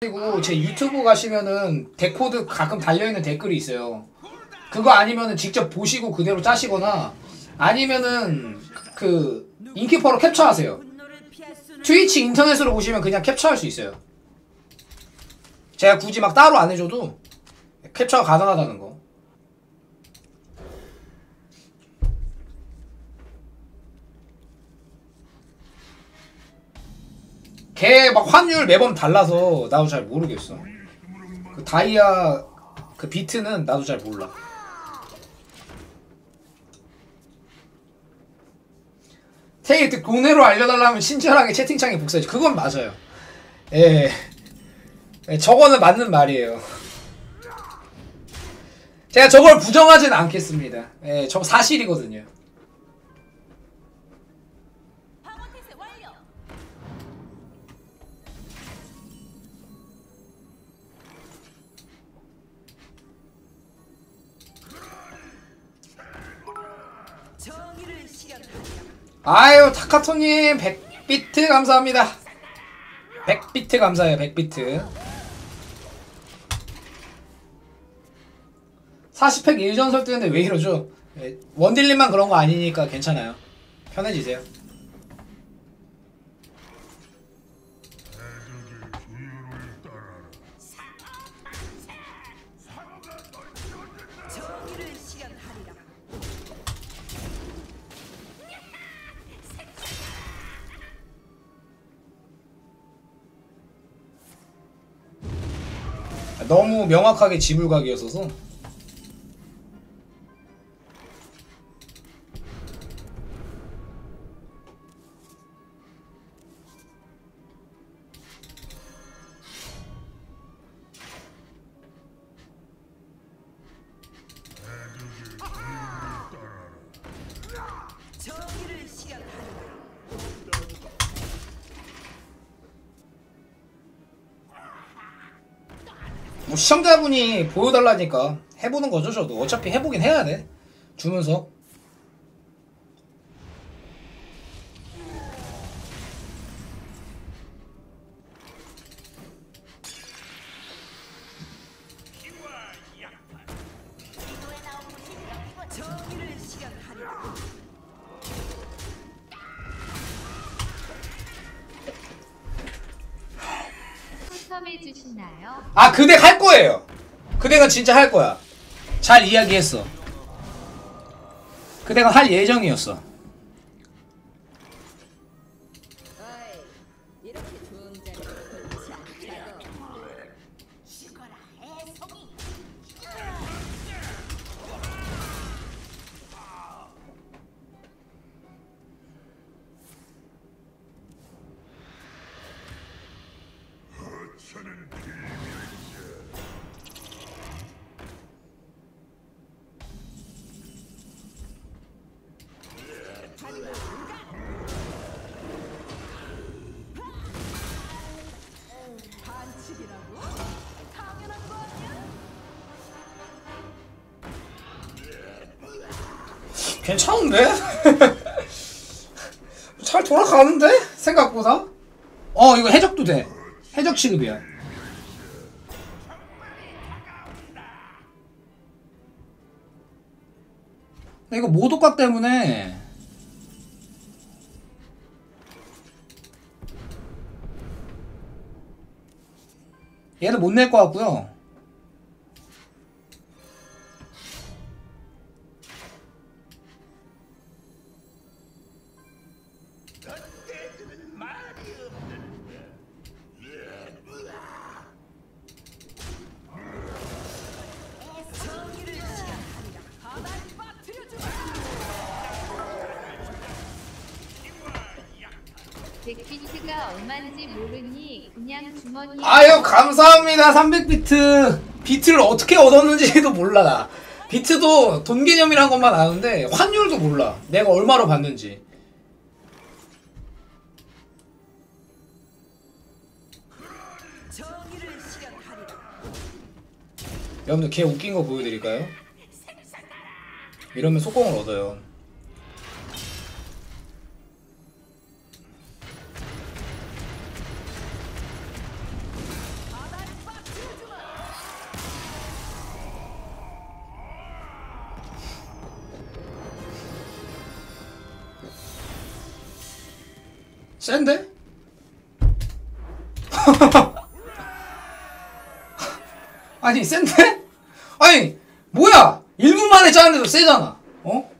그리고 제 유튜브 가시면은 데코드 가끔 달려있는 댓글이 있어요. 그거 아니면은 직접 보시고 그대로 짜시거나 아니면은 그 인기퍼로 캡처하세요. 트위치 인터넷으로 보시면 그냥 캡처할 수 있어요. 제가 굳이 막 따로 안 해줘도 캡처가 가능하다는 거. 걔 막 환율 매번 달라서 나도 잘 모르겠어. 그 다이아 그 비트는 나도 잘 몰라. 테이트 고뇌로 알려달라면 친절하게 채팅창에 복사해줘. 그건 맞아요. 예. 예, 저거는 맞는 말이에요. 제가 저걸 부정하진 않겠습니다. 예, 저거 사실이거든요. 아유 타카토님 100비트 감사합니다. 100비트 감사해요 100비트. 40팩 일전 설득인데 왜 이러죠? 예, 원딜님만 그런 거 아니니까 괜찮아요. 편해지세요 너무 명확하게 지불각이었어서 뭐 시청자분이 보여달라니까 해보는 거죠 저도. 어차피 해보긴 해야 돼. 주면서 아 그덱 할 거예요. 그 덱은 진짜 할 거야. 잘 이야기했어. 그 덱은 할 예정이었어. 이렇 괜찮은데? 잘 돌아가는데? 생각보다? 어 이거 해적도 돼 해적 취급이야 근데 이거 모독각 때문에 얘를 못낼 것 같고요 실현하리라. 가만히 빠뜨려주마. 백비트가 얼마인지 모르니 그냥 주머니에 아유 감사합니다 300비트 비트를 어떻게 얻었는지도 몰라 나 비트도 돈 개념이란 것만 아는데 환율도 몰라 내가 얼마로 받는지 여러분들 개 웃긴 거 보여드릴까요? 이러면 속공을 얻어요 센데? 아니 센데? 아니 뭐야 1분 만에 짜는데도 세잖아 어?